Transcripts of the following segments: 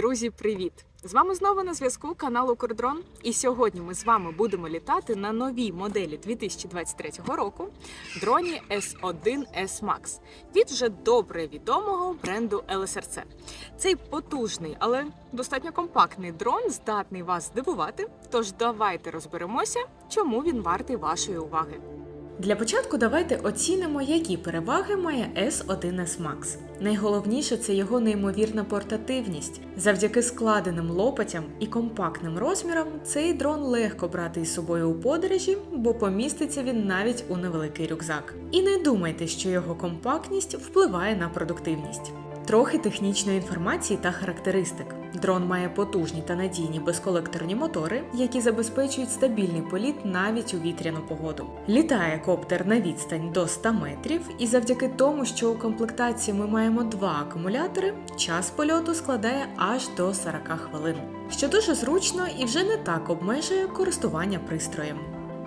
Друзі, привіт! З вами знову на зв'язку канал Укрдрон. І сьогодні ми з вами будемо літати на новій моделі 2023 року дроні S1 S Max від вже добре відомого бренду LSRC. Цей потужний, але достатньо компактний дрон здатний вас здивувати. Тож давайте розберемося, чому він вартий вашої уваги. Для початку давайте оцінимо, які переваги має S1S Max. Найголовніше це його неймовірна портативність. Завдяки складеним лопатям і компактним розмірам цей дрон легко брати із собою у подорожі, бо поміститься він навіть у невеликий рюкзак. І не думайте, що його компактність впливає на продуктивність. Трохи технічної інформації та характеристик. Дрон має потужні та надійні безколекторні мотори, які забезпечують стабільний політ навіть у вітряну погоду. Літає коптер на відстань до 100 метрів, і завдяки тому, що у комплектації ми маємо два акумулятори, час польоту складає аж до 40 хвилин, що дуже зручно і вже не так обмежує користування пристроєм.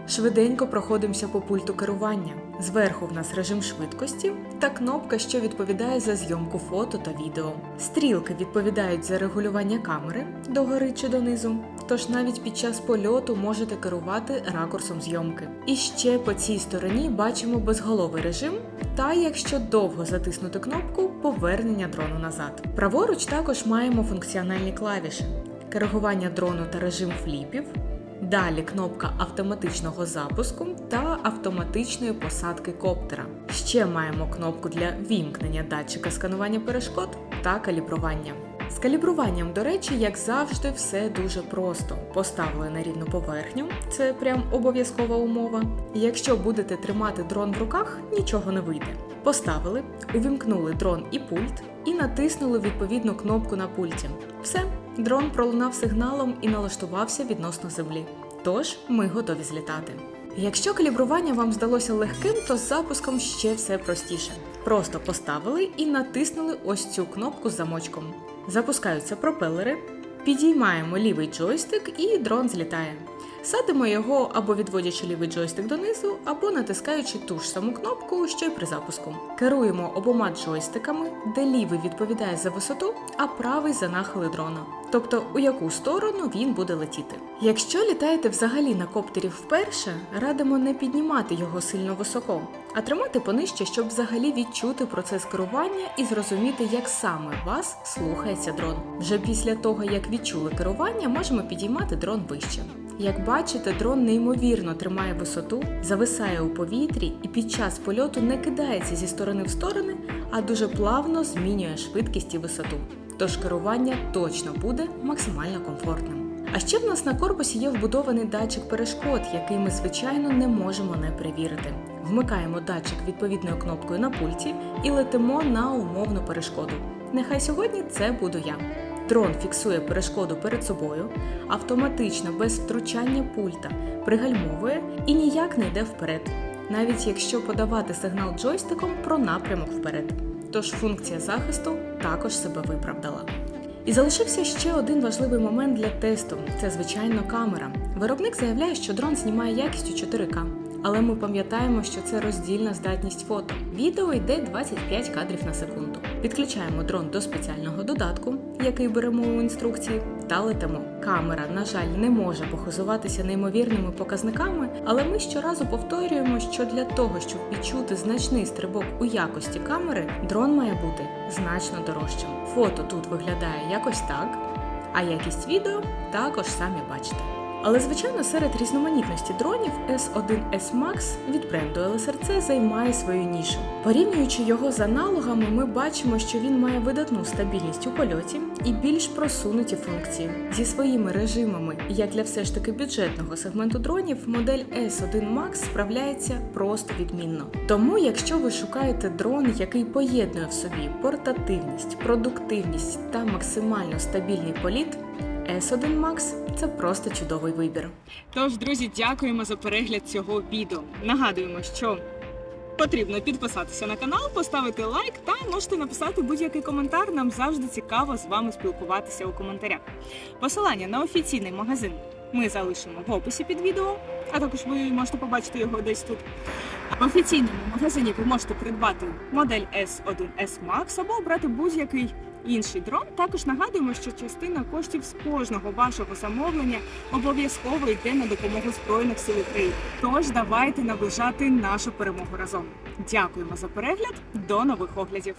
Швиденько проходимося по пульту керування. Зверху в нас режим швидкості та кнопка, що відповідає за зйомку фото та відео. Стрілки відповідають за регулювання камери догори чи донизу, тож навіть під час польоту можете керувати ракурсом зйомки. І ще по цій стороні бачимо безголовий режим, та якщо довго затиснути кнопку повернення дрону назад. Праворуч також маємо функціональні клавіші, коригування дрону та режим фліпів. Далі кнопка автоматичного запуску та автоматичної посадки коптера. Ще маємо кнопку для вімкнення датчика сканування перешкод та калібрування. З калібруванням, до речі, як завжди, все дуже просто. Поставили на рівну поверхню, це прям обов'язкова умова. Якщо будете тримати дрон в руках, нічого не вийде. Поставили, увімкнули дрон і пульт і натиснули відповідну кнопку на пульті. Все, дрон пролунав сигналом і налаштувався відносно землі. Тож ми готові злітати. Якщо калібрування вам здалося легким, то з запуском ще все простіше. Просто поставили і натиснули ось цю кнопку з замочком. Запускаються пропелери, підіймаємо лівий джойстик і дрон злітає. Садимо його або відводячи лівий джойстик донизу, або натискаючи ту ж саму кнопку, що й при запуску. Керуємо обома джойстиками, де лівий відповідає за висоту, а правий за нахили дрона. Тобто у яку сторону він буде летіти. Якщо літаєте взагалі на коптері вперше, радимо не піднімати його сильно високо, а тримати понижче, щоб взагалі відчути процес керування і зрозуміти, як саме вас слухається дрон. Вже після того, як відчули керування, можемо підіймати дрон вище. Як бачите, дрон неймовірно тримає висоту, зависає у повітрі і під час польоту не кидається зі сторони в сторони, а дуже плавно змінює швидкість і висоту. Тож керування точно буде максимально комфортним. А ще в нас на корпусі є вбудований датчик перешкод, який ми, звичайно, не можемо не перевірити. Вмикаємо датчик відповідною кнопкою на пульті і летимо на умовну перешкоду. Нехай сьогодні це буду я. Дрон фіксує перешкоду перед собою, автоматично без втручання пульта пригальмовує і ніяк не йде вперед, навіть якщо подавати сигнал джойстиком про напрямок вперед. Тож функція захисту також себе виправдала. І залишився ще один важливий момент для тесту це, звичайно, камера. Виробник заявляє, що дрон знімає якістю 4К. Але ми пам'ятаємо, що це роздільна здатність фото. Відео йде 25 кадрів на секунду. Підключаємо дрон до спеціального додатку, який беремо у інструкції, та летимо. Камера, на жаль, не може похизуватися неймовірними показниками, але ми щоразу повторюємо, що для того, щоб відчути значний стрибок у якості камери, дрон має бути значно дорожчим. Фото тут виглядає якось так, а якість відео також самі бачите. Але звичайно, серед різноманітності дронів S1S Max від бренду LSRC займає свою нішу. Порівнюючи його з аналогами, ми бачимо, що він має видатну стабільність у польоті і більш просунуті функції. Зі своїми режимами, як для все ж таки бюджетного сегменту дронів, модель S1 Max справляється просто відмінно. Тому, якщо ви шукаєте дрон, який поєднує в собі портативність, продуктивність та максимально стабільний політ. S1 Max – це просто чудовий вибір. Тож, друзі, дякуємо за перегляд цього відео. Нагадуємо, що потрібно підписатися на канал, поставити лайк та можете написати будь-який коментар. Нам завжди цікаво з вами спілкуватися у коментарях. Посилання на офіційний магазин ми залишимо в описі під відео, а також ви можете побачити його десь тут. В офіційному магазині ви можете придбати модель S1S Max або обрати будь-який інший дрон. Також нагадуємо, що частина коштів з кожного вашого замовлення обов'язково йде на допомогу Збройних сил України. Тож давайте наближати нашу перемогу разом. Дякуємо за перегляд. До нових оглядів.